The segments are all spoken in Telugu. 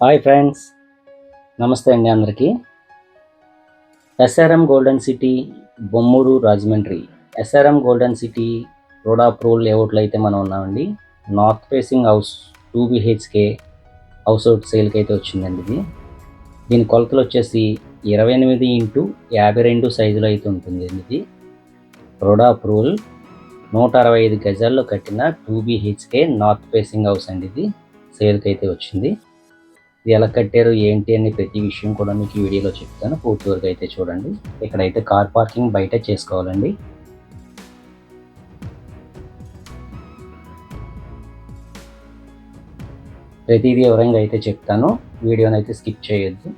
Hi friends. నమస్తే అండి అందరికీ. SRM golden city Bommuru Rajahmundry. SRM golden city road of రూల్ లేఅవుట్లో అయితే మనం ఉన్నామండి. North facing house two BHK house out సేల్కి అయితే వచ్చిందండి ఇది. దీని కొలతలు వచ్చేసి ఇరవై ఎనిమిది ఇంటూ యాభై రెండు సైజులో అయితే ఉంటుంది ఇది. రోడ్ ఆఫ్ నూట అరవై ఐదు గజాల్లో కట్టిన two BHK north facing house అండి ఇది. సేల్కి అయితే వచ్చింది. ఇది ఎలా కట్టారు ఏంటి అని ప్రతి విషయం కూడా మీకు ఈ వీడియోలో చెప్తాను. పూర్తి వరకు అయితే చూడండి. ఇక్కడైతే కార్ పార్కింగ్ బయట చేసుకోవాలండి. ప్రతిదీ వివరంగా అయితే చెప్తాను. వీడియోని అయితే స్కిప్ చేయొద్దు.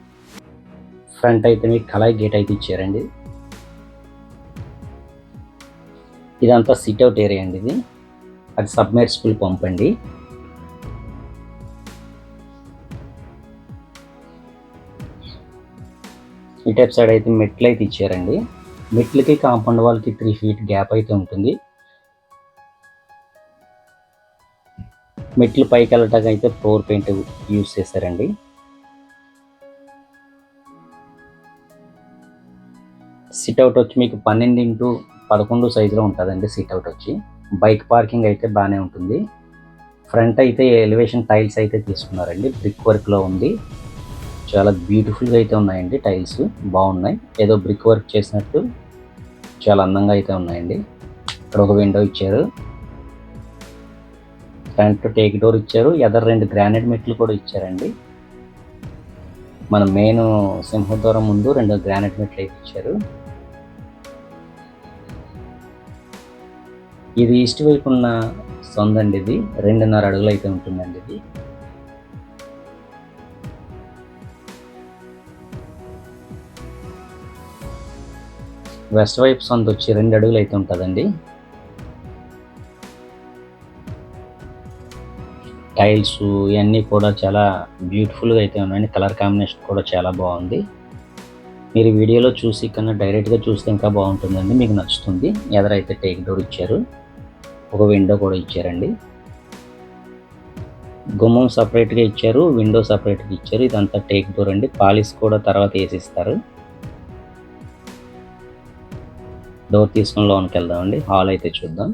ఫ్రంట్ అయితే మీకు కలాయి గేట్ అయితే ఇచ్చారండి. ఇదంతా సిట్అవుట్ ఏరియా అండి ఇది. అది సబ్మెర్సిబుల్ పంప్ అండి. ఇటప్ సైడ్ అయితే మెట్లు అయితే ఇచ్చారండి. మెట్లకి కాంపౌండ్ వాల్కి త్రీ ఫీట్ గ్యాప్ అయితే ఉంటుంది. మెట్లు పైకి వెళ్ళటానికి అయితే ఫ్లోర్ పెయింట్ యూజ్ చేశారండి. సిట్అవుట్ వచ్చి మీకు పన్నెండు ఇంటూ పదకొండు సైజులో ఉంటుందండి సిట్అవుట్ వచ్చి. బైక్ పార్కింగ్ అయితే బాగానే ఉంటుంది. ఫ్రంట్ అయితే ఎలివేషన్ టైల్స్ అయితే తీసుకున్నారండి. బ్రిక్ వర్క్లో ఉంది. చాలా బ్యూటిఫుల్గా అయితే ఉన్నాయండి టైల్స్ బాగున్నాయి. ఏదో బ్రిక్ వర్క్ చేసినట్టు చాలా అందంగా అయితే ఉన్నాయండి. ఇక్కడ ఒక విండో ఇచ్చారు. ఫ్రంట్ టేక్ డోర్ ఇచ్చారు. ఎదర్ రెండు గ్రానైట్ మెట్లు కూడా ఇచ్చారండి. మన మెయిన్ సింహద్వారం ముందు రెండు గ్రానైట్ మెట్లు అయితే ఇచ్చారు. ఇది ఈస్ట్ వైపు ఉన్న సొందండి ఇది. రెండున్నర అడుగులు అయితే ఉంటుందండి ఇది. వెస్ట్ వైపు సొంత వచ్చి రెండు అడుగులు అయితే ఉంటుందండి. టైల్స్ ఇవన్నీ కూడా చాలా బ్యూటిఫుల్గా అయితే ఉన్నాయండి. కలర్ కాంబినేషన్ కూడా చాలా బాగుంది. మీరు వీడియోలో చూసి కన్నా డైరెక్ట్గా చూస్తే ఇంకా బాగుంటుందండి. మీకు నచ్చుతుంది. ఎదరైతే టేక్ డోర్ ఇచ్చారు ఒక విండో కూడా ఇచ్చారండి. గుమ్మం సపరేట్గా ఇచ్చారు విండో సపరేట్గా ఇచ్చారు. ఇదంతా టేక్ డోర్ అండి. పాలిష్ కూడా తర్వాత వేసిస్తారు. డోర్ తీసుకుని లోనికి వెళ్దామండి. హాల్ అయితే చూద్దాం.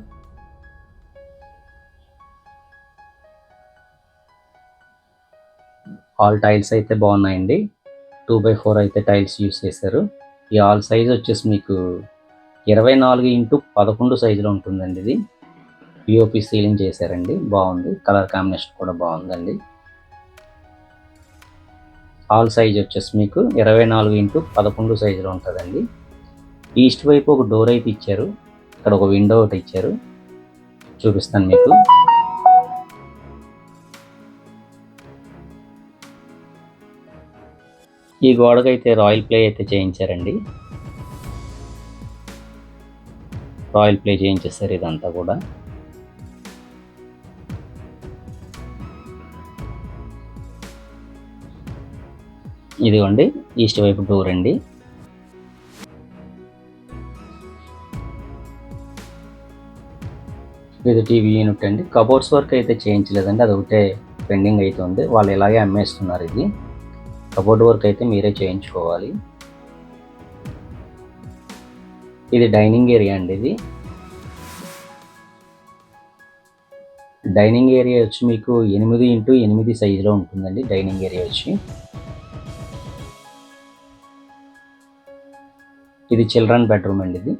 హాల్ టైల్స్ అయితే బాగున్నాయండి. టూ బై ఫోర్ అయితే టైల్స్ యూస్ చేశారు. ఈ హాల్ సైజ్ వచ్చేసి మీకు ఇరవై నాలుగు ఇంటూ పదకొండు సైజులో ఉంటుందండి ఇది. పిఓపి సీలింగ్ చేశారండి. బాగుంది. కలర్ కాంబినేషన్ కూడా బాగుందండి. హాల్ సైజ్ వచ్చేసి మీకు ఇరవై నాలుగు ఇంటూ పదకొండు సైజులో ఉంటుందండి. ఈస్ట్ వైపు ఒక డోర్ అయితే ఇచ్చారు. ఇక్కడ ఒక విండో ఒకటి ఇచ్చారు. చూపిస్తాను మీకు. ఈ గోడకైతే రాయల్ ప్లే అయితే చేయించారండి. రాయల్ ప్లే చేయించేస్తారు ఇదంతా కూడా. ఇదిగోండి ఈస్ట్ వైపు డోర్ అండి. ఇది టీవీ యూనిట్ అండి. కబోర్డ్స్ వర్క్ అయితే చేయించలేదండి. అది ఒకటే పెండింగ్ అయితే ఉంది వాళ్ళు ఇలాగే అమ్మేస్తున్నారు ఇది. కబోర్డ్ వర్క్ అయితే మీరే చేయించుకోవాలి. ఇది డైనింగ్ ఏరియా అండి ఇది. డైనింగ్ ఏరియా వచ్చి మీకు ఎనిమిది ఇంటూ ఎనిమిది సైజులో ఉంటుందండి డైనింగ్ ఏరియా వచ్చి. ఇది చిల్డ్రన్ బెడ్రూమ్ అండి ఇది.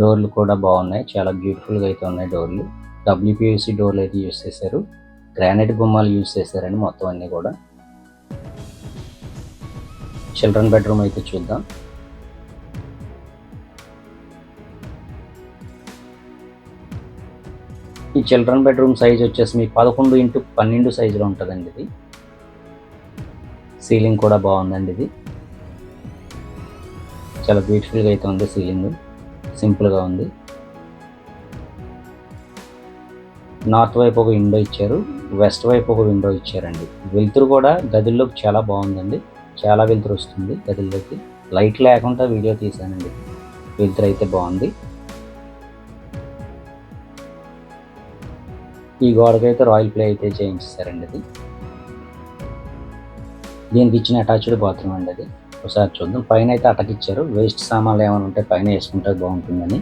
డోర్లు కూడా బాగున్నాయి. చాలా బ్యూటిఫుల్గా అయితే ఉన్నాయి డోర్లు. డబ్ల్యూపిఎస్సి డోర్లు అయితే యూస్ చేశారు. గ్రానైట్ బొమ్మలు యూస్ చేశారండి మొత్తం అన్నీ కూడా. చిల్డ్రన్ బెడ్రూమ్ అయితే చూద్దాం. ఈ చిల్డ్రన్ బెడ్రూమ్ సైజ్ వచ్చేసి మీకు పదకొండు ఇంటూ పన్నెండు సైజులో ఉంటుందండి ఇది. సీలింగ్ కూడా బాగుందండి ఇది. చాలా బ్యూటిఫుల్గా అయితే ఉంది సీలింగ్. సింపుల్గా ఉంది. నార్త్ వైపు ఒక విండో ఇచ్చారు. వెస్ట్ వైపు ఒక విండో ఇచ్చారండి. వెలుతురు కూడా గదిలోకి చాలా బాగుందండి. చాలా వెలుతురు వస్తుంది గదిలోకి లైట్ లేకుండా వీడియో తీశానండి వెలుతురు అయితే బాగుంది. ఈ గోడకైతే రాయల్ ప్లే అయితే చేయించారండి అది. దీనికి ఇచ్చిన అటాచ్డ్ బాత్రూమ్ అండి అది. ఒకసారి చూద్దాం. పైన అయితే అటకిచ్చారు. వేస్ట్ సామాన్లు ఏమైనా ఉంటే పైన వేసుకుంటే బాగుంటుందని.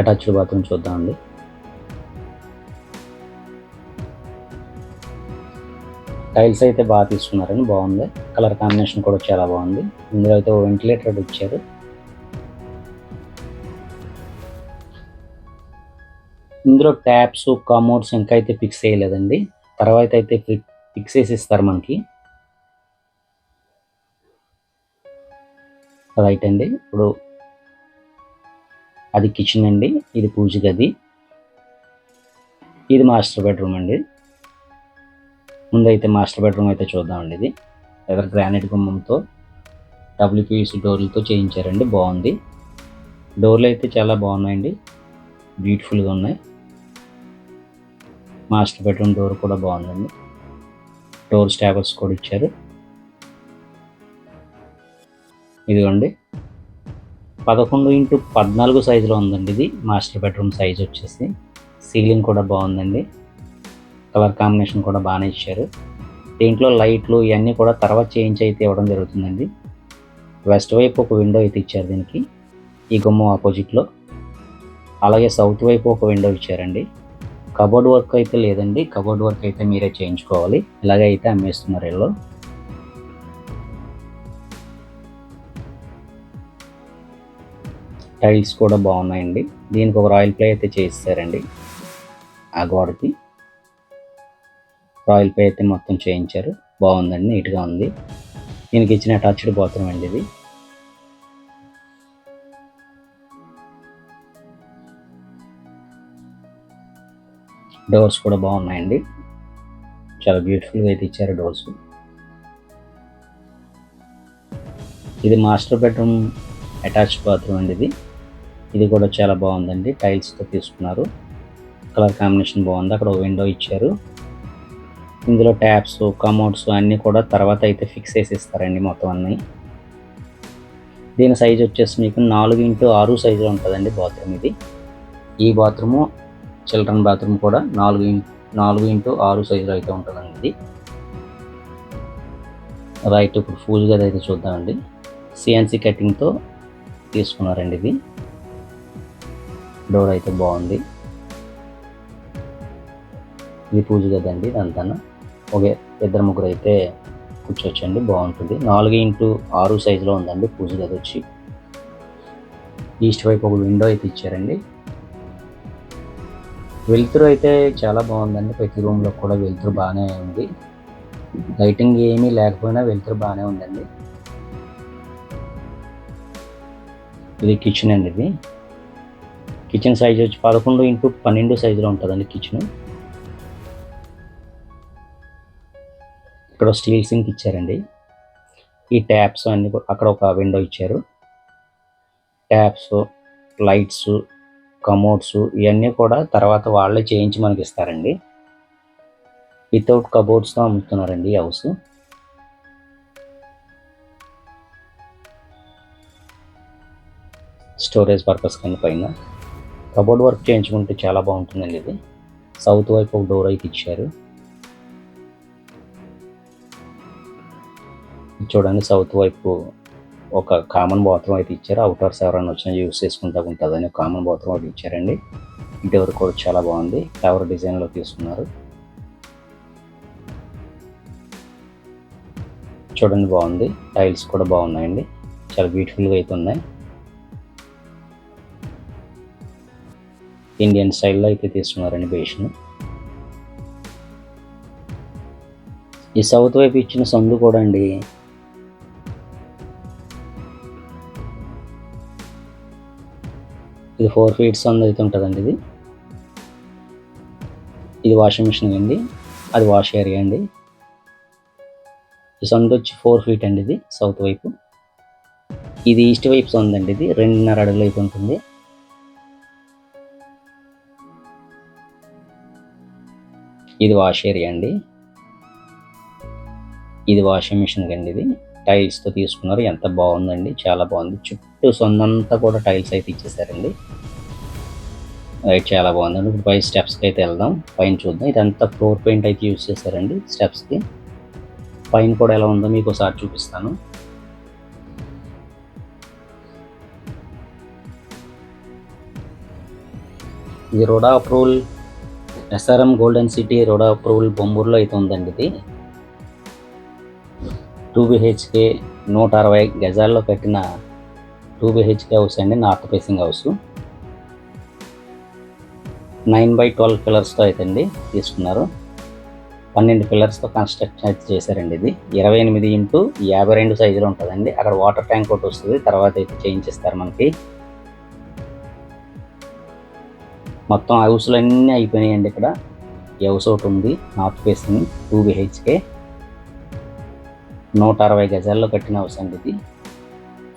అటాచ్డ్ బాత్రూమ్ చూద్దామండి. టైల్స్ అయితే బాగా తీసుకున్నారని బాగుంది. కలర్ కాంబినేషన్ కూడా చాలా బాగుంది. ఇందులో అయితే వెంటిలేటర్ ఇచ్చారు. ఇందులో ట్యాప్స్ కమోడ్స్ ఇంకా అయితే ఫిక్స్ చేయలేదండి. తర్వాత అయితే ఫిక్స్ చేసి ఇస్తారు మనకి. రైట్ అండి. ఇప్పుడు అది కిచెన్ అండి. ఇది పూజ గది. ఇది మాస్టర్ బెడ్రూమ్ అండి. ముందైతే మాస్టర్ బెడ్రూమ్ అయితే చూద్దామండి ఇది. ఎవరి గ్రానైట్ గుమ్మంతో డబ్ల్యూపీసీ డోర్లతో చేయించారండి. బాగుంది. డోర్లు అయితే చాలా బాగున్నాయండి. బ్యూటిఫుల్గా ఉన్నాయి. మాస్టర్ బెడ్రూమ్ డోర్ కూడా బాగుందండి. డోర్ స్టాబర్స్ కూడా ఇచ్చారు. ఇదిగోండి. పదకొండు ఇంటూ పద్నాలుగు సైజులో ఉందండి ఇది. మాస్టర్ బెడ్రూమ్ సైజ్ వచ్చేసి. సీలింగ్ కూడా బాగుందండి. కలర్ కాంబినేషన్ కూడా బాగానే ఇచ్చారు. దీంట్లో లైట్లు ఇవన్నీ కూడా తర్వాత చేంజ్ అయితే ఇవ్వడం జరుగుతుందండి. వెస్ట్ వైపు ఒక విండో అయితే ఇచ్చారు దీనికి. ఈ గుమ్మం ఆపోజిట్లో అలాగే సౌత్ వైపు ఒక విండో ఇచ్చారండి. కబోర్డ్ వర్క్ అయితే లేదండి. కబోర్డ్ వర్క్ అయితే మీరే చేయించుకోవాలి. ఇలాగైతే అయితే అమ్మేస్తున్నారు వీళ్ళు టైల్స్ కూడా బాగున్నాయండి. దీనికి ఒక రాయల్ ప్లే అయితే చేయిస్తారండి. ఆ గోడకి రాయల్ ప్లే అయితే మొత్తం చేయించారు. బాగుందండి నీట్గా ఉంది. దీనికి ఇచ్చిన అటాచ్డ్ బాత్రూమ్ అండి ఇది. డోర్స్ కూడా బాగున్నాయండి. చాలా బ్యూటిఫుల్గా అయితే ఇచ్చారు డోర్స్. ఇది మాస్టర్ బెడ్రూమ్ అటాచ్డ్ బాత్రూమ్ అండి ఇది. ఇది కూడా చాలా బాగుందండి. టైల్స్తో తీసుకున్నారు. కలర్ కాంబినేషన్ బాగుంది. అక్కడ విండో ఇచ్చారు. ఇందులో ట్యాప్స్ కమోడ్స్ అన్నీ కూడా తర్వాత అయితే ఫిక్స్ చేసి ఇస్తారండి మొత్తం అన్నీ. దీని సైజ్ వచ్చేసి మీకు నాలుగు ఇంటూ ఆరు సైజులో ఉంటుందండి బాత్రూమ్ ఇది. ఈ బాత్రూము చిల్డ్రన్ బాత్రూమ్ కూడా నాలుగు నాలుగు ఇంటూ ఆరు సైజులో అయితే ఉంటుందండి ఇది. రైట్ ఇప్పుడు ఫూల్ గది అయితే చూద్దామండి. సిఎన్సి కటింగ్తో తీసుకున్నారండి ఇది. డోర్ అయితే బాగుంది. ఇది పూజ కదండి ఇదంతా ఓకే ఇద్దరు ముగ్గురు అయితే కూర్చోవచ్చండి బాగుంటుంది. నాలుగు ఇంటూ ఆరు సైజులో ఉందండి పూజ గది వచ్చి. ఈస్ట్ వైపు ఒక విండో అయితే ఇచ్చారండి. వెలుతురు అయితే చాలా బాగుందండి ప్రతి రూమ్లో కూడా వెలుతురు బాగానే ఉంది. లైటింగ్ ఏమీ లేకపోయినా వెలుతురు బాగానే ఉందండి. ఇది కిచెన్ అండి ఇది. కిచెన్ సైజ్ వచ్చి పదకొండు ఇంటూ పన్నెండు సైజులో ఉంటుందండి కిచెన్ ఇక్కడ స్టీల్ సింక్ ఇచ్చారండి. ఈ ట్యాప్స్ అన్ని అక్కడ ఒక విండో ఇచ్చారు. ట్యాప్స్ లైట్స్ కమోడ్స్ ఇవన్నీ కూడా తర్వాత వాళ్ళే చేయించి మనకి ఇస్తారండి. వితౌట్ కబోర్డ్స్తో అమ్ముతున్నారండి ఈ హౌస్. స్టోరేజ్ పర్పస్ కానీ పైన. కబోర్డ్ వర్క్ చేయించుకుంటే చాలా బాగుంటుందండి ఇది. సౌత్ వైపు ఒక డోర్ అయితే ఇచ్చారు. చూడండి సౌత్ వైపు ఒక కామన్ బాత్రూమ్ అయితే ఇచ్చారు. అవుటర్స్ ఎవరైనా వచ్చినా యూస్ చేసుకుంటా ఉంటుందని కామన్ బాత్రూమ్ ఒకటి ఇచ్చారండి. డోర్ కూడా చాలా బాగుంది. ఫ్లవర్ డిజైన్లో తీసుకున్నారు. చూడండి బాగుంది. టైల్స్ కూడా బాగున్నాయండి. చాలా బ్యూటిఫుల్గా అయితే ఉన్నాయి. ఇండియన్ స్టైల్లో అయితే తీసుకున్నారండి బేషన్ ఈ సౌత్ వైపు ఇచ్చిన సందు కూడా అండి. ఇది ఫోర్ ఫీట్ సందు అయితే ఉంటుందండి ఇది. ఇది వాషింగ్ మిషన్ అండి. అది వాష్ ఏరియా అండి. ఈ సందు వచ్చి ఫోర్ ఫీట్ అండి ఇది సౌత్ వైపు. ఇది ఈస్ట్ వైపు సందు అండి ఇది. రెండున్నర అడుగులు అయితే ఉంటుంది. ఇది వాష్ ఏరియా అండి. ఇది వాషింగ్ మిషన్ అండి ఇది. టైల్స్తో తీసుకున్నారు. ఎంత బాగుందండి. చాలా బాగుంది. చుట్టూ సొంతంతా కూడా టైల్స్ అయితే ఇచ్చేసారండి. రైట్ చాలా బాగుందండి. ఇప్పుడు పై స్టెప్స్కి అయితే వెళ్దాం. పైన చూద్దాం. ఇదంతా ఫ్లోర్ పెయింట్ అయితే యూస్ చేశారండి స్టెప్స్కి పైన కూడా ఎలా ఉందో మీకు ఒకసారి చూపిస్తాను. ఇది RUDA approval SRM golden city road approval బొమ్మూరులో అయితే ఉందండి ఇది. టూ బిహెచ్కే నూట అరవై గజాల్లో కట్టిన టూ బిహెచ్కే హౌస్ అండి north facing house nine by twelve పిల్లర్స్తో అయితే అండి తీసుకున్నారు. పన్నెండు పిల్లర్స్తో కన్స్ట్రక్షన్ అయితే చేశారండి ఇది. ఇరవై ఎనిమిది ఇంటూ యాభై రెండు సైజులో ఉంటుందండి. అక్కడ వాటర్ ట్యాంక్ ఒకటి వస్తుంది తర్వాత అయితే చేయించిస్తారు మనకి. మొత్తం హౌస్లు అన్నీ అయిపోయినాయండి ఇక్కడ. ఈ హౌస్ ఒకటి ఉంది నార్త్ ఫేసింగ్ టూ బిహెచ్కే. నూట అరవై గజాల్లో కట్టిన హౌస్ అండి ఇది.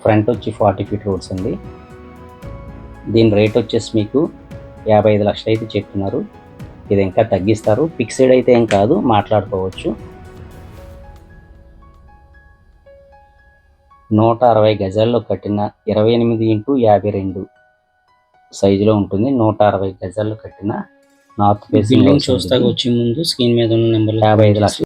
ఫ్రంట్ వచ్చి ఫార్టీ ఫీట్ రోడ్స్ అండి. దీని రేట్ వచ్చేసి మీకు యాభై ఐదు లక్షలు అయితే చెప్తున్నారు. ఇది ఇంకా తగ్గిస్తారు. ఫిక్స్డ్ అయితే ఏం కాదు మాట్లాడుకోవచ్చు. నూట అరవై గజాల్లో కట్టిన ఇరవై ఎనిమిది ఇంటూ యాభై రెండు. సైజులో ఉంటుంది. నూట అరవై గజాల్లో కట్టిన నార్త్ ఫేసింగ్ బిల్డింగ్ చూస్తాక వచ్చే ముందు స్క్రీన్ మీద ఉన్న నెంబర్ యాభై ఐదు లక్షలు